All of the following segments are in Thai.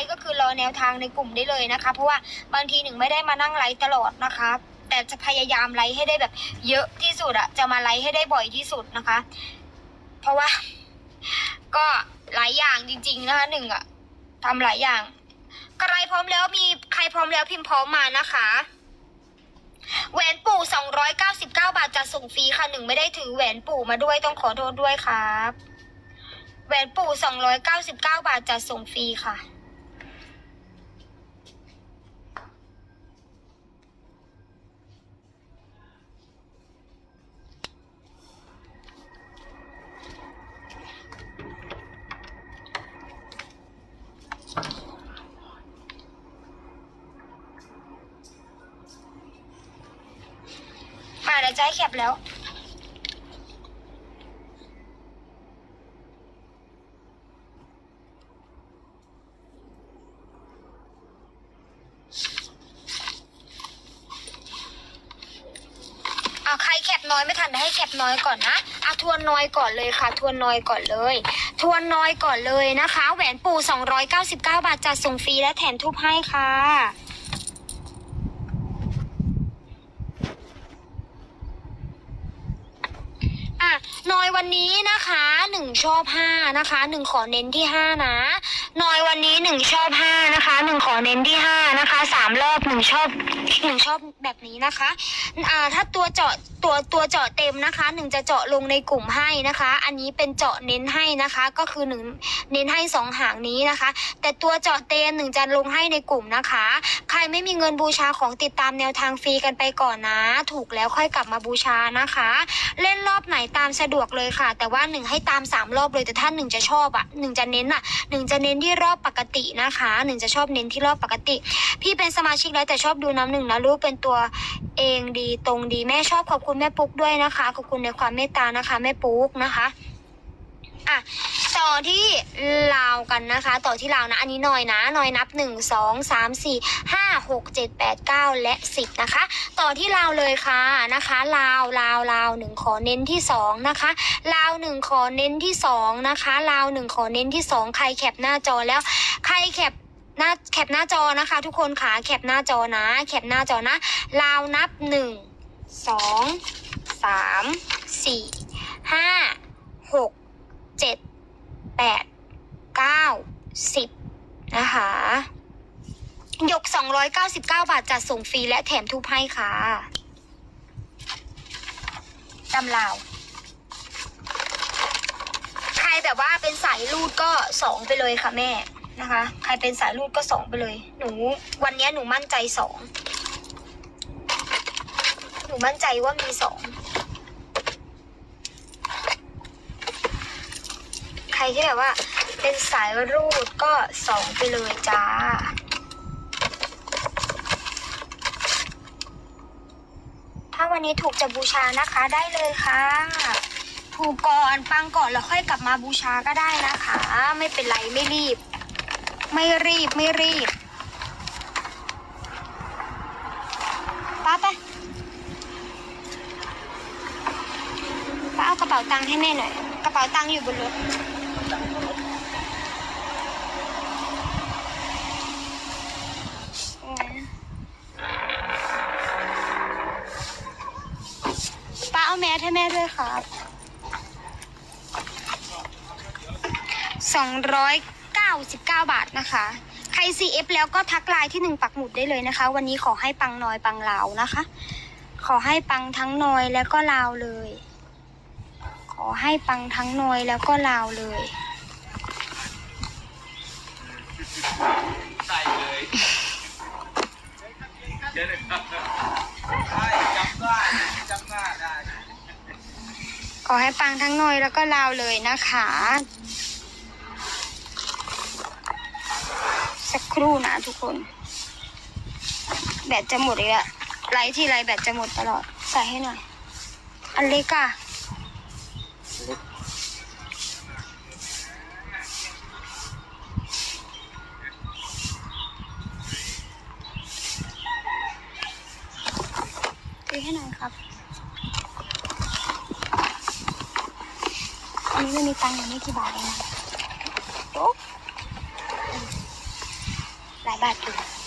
ฟ์ก็คือรอแนวทางในกลุ่มได้เลยนะคะ เพราะว่าบางทีหนึ่งไม่ได้มานั่งไลฟ์ตลอดนะคะ แต่จะพยายามไลฟ์ให้ได้แบบ เยอะที่สุดอะจะมาไลฟ์ให้ได้บ่อยที่สุดนะคะ เพราะว่า ก็หลายอย่างจริง ๆ นะคะหนึ่งอะทำหลายอย่างใครพร้อมแล้วมีใครพร้อมแล้วพิมพ์พร้อมมานะคะแหวนปู่ 299 บาทจะส่งฟรีค่ะหนึ่งไม่ได้ถือแหวนปู่มาด้วยต้องขอโทษด้วยครับ แหวนปู่299บาทจะส่งฟรีค่ะ มาเดี๋ยวจะให้แคปแล้ว เอาใค รแคปน้อยไม่ทันให้แคปน้อยก่อนนะเอาทวนน้อยก่อนเลยค่ะ ทวนน้อยก่อนเลย ทวนน้อยก่อนเลยนะคะ แหวนปู299 บาทจัดส่งฟรีและแถมทุบให้ค่ะนอย วันนี้นะคะหนึ่งชอบห้านะคะหนึ่งขอเน้นที่ห้านะนอยวันนี้หนึ่งชอบห้านะคะหนึ่งขอเน้นที่ห้านะคะสามรอบหนึ่งชอบหนึ่งชอบแบบนี้นะคะอ่าถ้าตัวเจาะตัวตัวเจาะเต็มนะคะหนึ่งจะเจาะลงในกลุ่มให้นะคะ อันนี้เป็นเจาะเน้นให้นะคะ ก็คือหนึ่งเน้นให้สองหางนี้นะคะ แต่ตัวเจาะเต็มหนึ่งจะลงให้ในกลุ่มนะคะ ใครไม่มีเงินบูชาของติดตามแนวทางฟรีกันไปก่อนนะ ถูกแล้วค่อยกลับมาบูชานะคะ เล่นรอบไหนตามสะดวกเลยค่ะ แต่ว่าหนึ่งให้ตามสามรอบเลยแต่ถ้าหนึ่งจะชอบอะหนึ่งจะเน้นอะหนึ่งจะเน้นที่รอบปกตินะคะหนึ่งจะชอบเน้นที่รอบปกติ พี่เป็นสมาชิกแล้วแต่ชอบดูน้ำหนึ่งนะลูกเป็นตัวเองดีตรงดีแม่ชอบขอบคุณแม่ปุ๊กด้วยนะคะ ขอบคุณในความเมตตานะคะแม่ปุ๊กนะคะ อะต่อที่ลาวกันนะคะ ต่อที่ลาวนะ อันนี้หน่อยนะหน่อยนับหนึ่งสองสามสี่ห้าหกเจ็ดแปดเก้าและสิบนะคะ ต่อที่ลาวเลยค่ะนะคะลาวลาวลาวหนึ่งขอเน้นที่สองนะคะลาวหนึ่งขอเน้นที่สองนะคะลาวหนึ่งขอเน้นที่สองใครแคปหน้าจอแล้วใครแคปหน้าแคปหน้าจอนะคะ ทุกคนค่ะแคปหน้าจอนะ แคปหน้าจอนะลาวนับหนึ่งสองสามสี่ห้าหก เจ็ดแปดเก้าสิบนะคะยก 299 บาทจัดส่งฟรีและแถมทุบให้ค่ะตำลาว ใครแบบว่าเป็นสายรูดก็สองไปเลยค่ะแม่นะคะ ใครเป็นสายรูดก็สองไปเลย หนู วันนี้หนูมั่นใจสอง หนูมั่นใจว่ามีสอง ครที่แบบว่า เป็นสายรูดก็สองไปเลยจ้า ถ้าวันนี้ถูกจะบูชานะคะได้เลยค่ะถูกก่อนปังก่อนแล้วค่อยกลับมาบูชาก็ได้นะคะ ไม่เป็นไรไม่รีบ ไม่รีบไม่รีบป้าไปป้าเอากระเป๋าตังค์ให้แม่หน่อย กระเป๋าตังค์อยู่บนรถ ป้าเอาแมสให้แม่ด้วยครับสองร้อยเก้าสิบเก้าบาทนะคะ ใคร CF แล้วก็ทักไลน์ที่หนึ่งปักหมุดได้เลยนะคะ วันนี้ขอให้ปังนอยปังลาวนะคะ ขอให้ปังทั้งนอยแล้วก็ลาวเลย อให้ปังทั้งนอยแล้วก็ลาวเลย ใส่เลยเดี๋ยวนะครับใช่จำได้จำหน้าได้ขอให้ปังทั้งนอยแล้วก็ลาวเลยนะคะ สักครู่นะทุกคน แบตจะหมดอีกแล้วไลท์ที่ไรแบตจะหมดตลอด ใส่ให้หน่อย อันเล็กอะ ซื้อให้หน่อยครับ อันนี้ไม่มีตังค์อยู่ไม่กี่บาทเองนะโอ๊ะบาทอยู่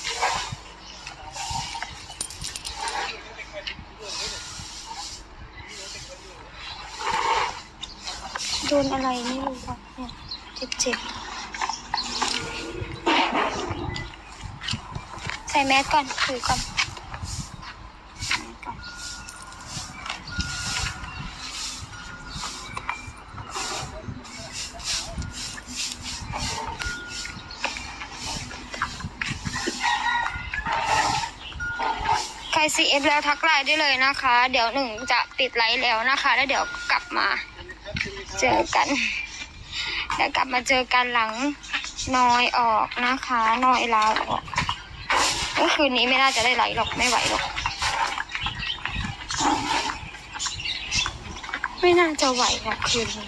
โดนอะไรไม่รู้อะเนี่ยเจ็บเจ็บใส่แมสก่อนถือก่อนใส่แมสก่อนใคร CF แล้วทักไลน์ได้เลยนะคะ เดี๋ยวหนึ่งจะปิดไลฟ์แล้วนะคะ แล้วเดี๋ยวกลับมา เจอกันเดี๋ยวกลับมาเจอกันหลังนอยออกนะคะนอยลาออกก็คืนนี้ไม่น่าจะได้ไหลหรอกไม่ไหวหรอก ไม่น่าจะไหวหรอกคืนนี้